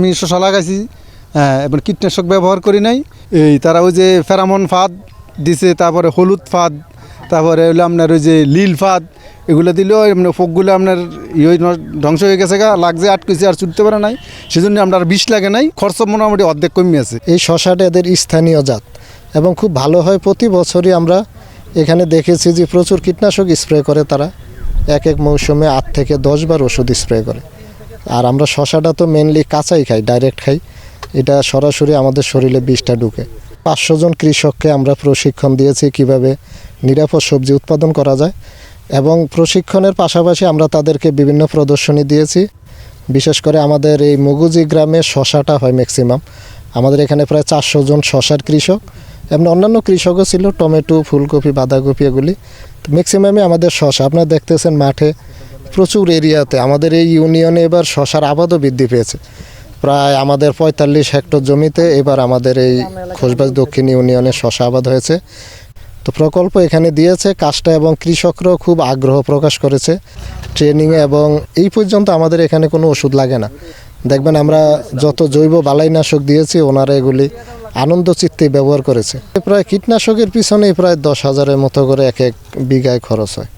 আমি শশা লাগাইছি হ্যাঁ এবার কীটনাশক ব্যবহার করি নাই। এই তারা ওই যে ফেরামন ফাঁদ দিছে, তারপরে হলুদ ফাঁদ, তারপরে হলো আপনার ওই যে লীল ফাঁদ, এগুলো দিলেও এমনি ফোকগুলো আপনার ইয়ে ধ্বংস হয়ে গেছে গা লাগছে আটকেছে আর ছুটতে পারে নাই। সেজন্য আপনার বিষ লাগে নাই, খরচ মোটামুটি অর্ধেক কমে আছে। এই শশাটা এদের স্থানীয় জাত এবং খুব ভালো হয়, প্রতি বছরই আমরা এখানে দেখেছি যে প্রচুর কীটনাশক স্প্রে করে তারা। এক এক মৌসুমে আট থেকে দশ বার ওষুধ স্প্রে করে। আর আমরা শশাটা তো মেনলি কাঁচাই খাই ডাইরেক্ট খাই। এটা সরাসরি আমাদের শরীরে বিষটা ঢুকে। পাঁচশো জন কৃষককে আমরা প্রশিক্ষণ দিয়েছি কীভাবে নিরাপদ সবজি উৎপাদন করা যায় এবং প্রশিক্ষণের পাশাপাশি আমরা তাদেরকে বিভিন্ন প্রদর্শনী দিয়েছি। বিশেষ করে আমাদের এই মগুজি গ্রামে শশাটা হয় ম্যাক্সিমাম আমাদের এখানে প্রায় চারশো জন শশার কৃষক এমনি অন্যান্য কৃষকও ছিল, টমেটো, ফুলকপি, বাঁধাকপি এগুলি। ম্যাক্সিমামই আমাদের শশা। আপনারা দেখতেছেন মাঠে প্রচুর এরিয়াতে আমাদের এই ইউনিয়নে এবার শশার আবাদও বৃদ্ধি পেয়েছে। প্রায় আমাদের পঁয়তাল্লিশ হেক্টর জমিতে এবার আমাদের এই খোসবাজ দক্ষিণ ইউনিয়নে শশা আবাদ হয়েছে। তো প্রকল্প এখানে দিয়েছে, কাজটা এবং কৃষকরাও খুব আগ্রহ প্রকাশ করেছে। ট্রেনিংয়ে এবং এই পর্যন্ত আমাদের এখানে কোনো ওষুধ লাগে না। দেখবেন আমরা যত জৈব বালাইনাশক দিয়েছি, ওনারা এগুলি আনন্দ চিত্তে ব্যবহার করেছে। প্রায় কীটনাশকের পিছনেই প্রায় দশ হাজারের মতো করে এক এক বিঘায় খরচ হয়।